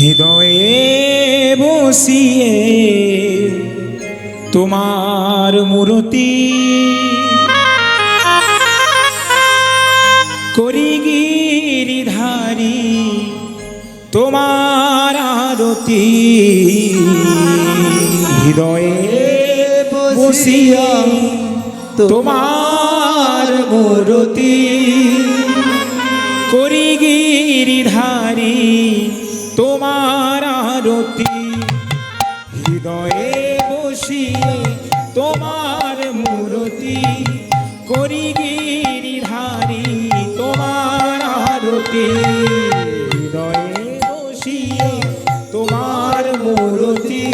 হৃদয়ে বসিয়ে তোমার মূরতি করি গিরিধারী তোমার আরতি। হৃদয়ে বসিয়া তোমার মূরতি করি গিরিধারী তোমার আরতি। হৃদয়ে বসিয়ে তোমার মূরতি। করি গিরিধারী তোমার আরতি। হৃদয়ে বসিয়ে তোমার মূরতি।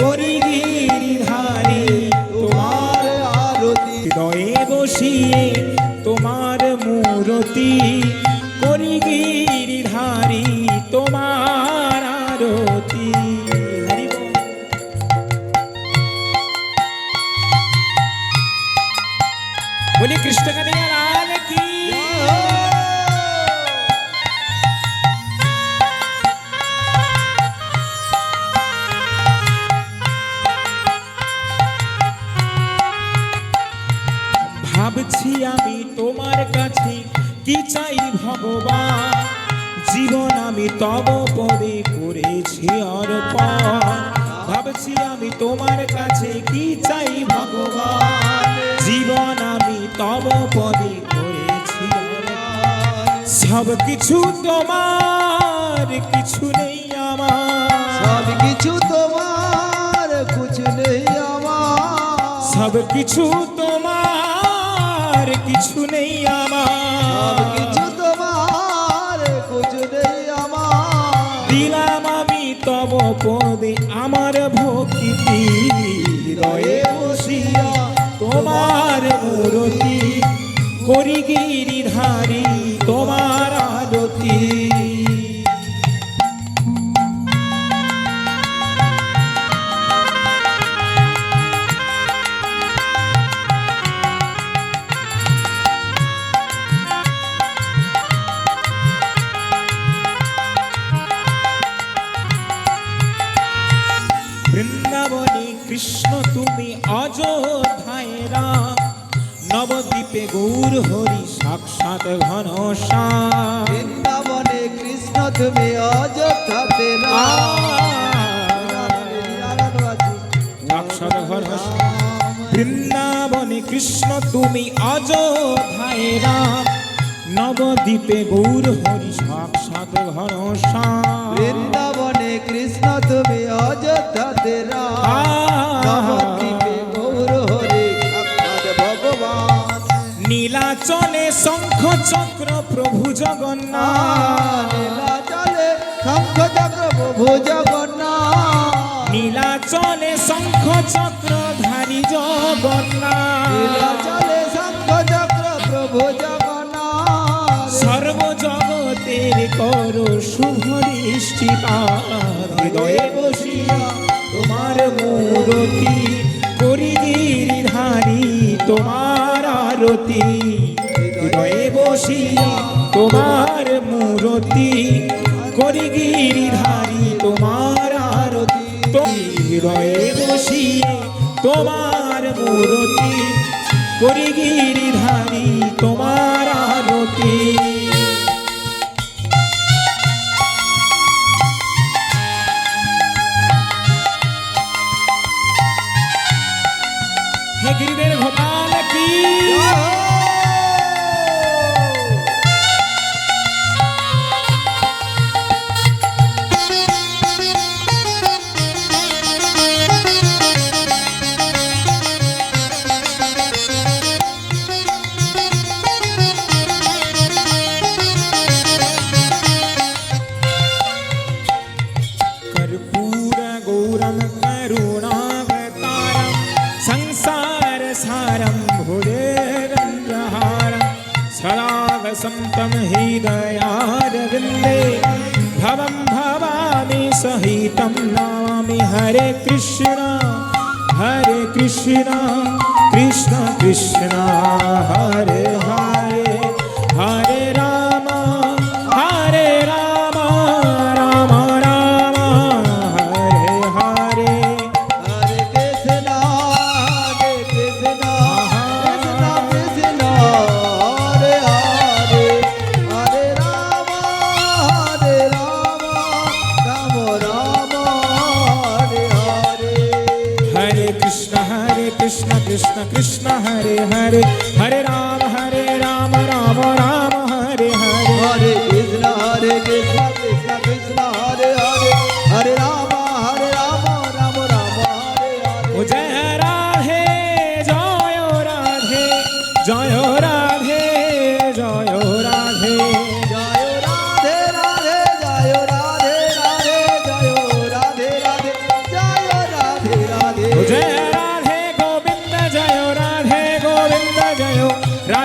করি গিরিধারী তোমার আরতি। হৃদয়ে বসিয়ে তোমার মূরতি। করি গিরিধারী বলি কৃষ্ণ কানিয়া লাল কি? ভাবছি আমি তোমার কাছে, কি চাই ভগবান? জীবন আমি তব পদে করেছি অর্পণ। ভাবছি আমি তোমার কাছে, কি চাই সব কিছু তোমার কিছু নেই আমার। সব কিছু তোমার কুছ নেই আমার। সব কিছু তোমার কিছু নেই আমার। কিছু তোমার কুছ নেই আমার। দিলাম আমি তব পদে আমার ভক্তি হৃদয়ে বসিয়া তোমার মূরতি। করি গিরিধারী তোমার আরতি। বৃন্দাবনে কৃষ্ণ তুমি অযোধ্যায় রাম। নবদ্বীপে গৌর হরি সাক্ষাৎ ঘন বৃন্দাবনে কৃষ্ণ তুমি অযোধ্যাতে সাক্ষাৎ ঘন বৃন্দাবনে কৃষ্ণ তুমি অযোধ্যায় রাম। নবদ্বীপে গৌর হরি সাক্ষাৎ ঘন বৃন্দাবনে কৃষ্ণ তুমি অযোধ্যাতে নবদ্বীপে নীলাচলে শঙ্খ চক্র প্রভু জগন্নাথ। নীলাচলে শঙ্খ চক্র প্রভু জগন্নাথ। নীলাচলে শঙ্খ চক্র ধারি জগন্নাথ। নীলাচলে শঙ্খ চক্র প্রভু জগন্নাথ। সর্বজগতের কর শুভ দৃষ্টিপাত হৃদয়ে বসিয়া তোমার মূরতি আরতি হৃদয়ে বসিয়া তোমার মূরতি করি গিরিধারি তোমার আরতি। হৃদয়ে বসি তোমার মূরতি করি গিরিধারি তোমার আরতি। वसन्तं हृदयारविन्दे भवं भवामि सहितं नमामि हरे कृष्ण हरे कृष्ण कृष्ण कृष्ण हरे हरे। हरे हरे राम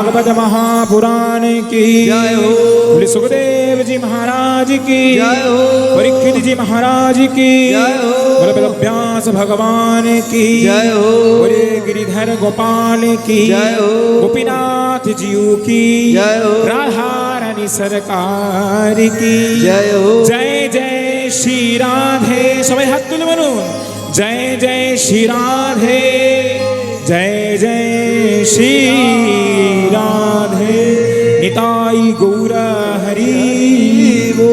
भागवत महापुराण की। जय हो। सुखदेव जी महाराज की। जय हो। परीक्षित जी महाराज की। जय हो। व्यास भगवान की। जय हो। बोले गिरिधर गोपाल की। जय हो। गोपीनाथ जीव की। जय हो। राधा रानी सरकार की। जय हो। जय जय श्री राधे। सभी हाथ तुल जय जय श्री राधे। જય જય શ્રી રાધે નિતાઈ ગૌર હરિ વો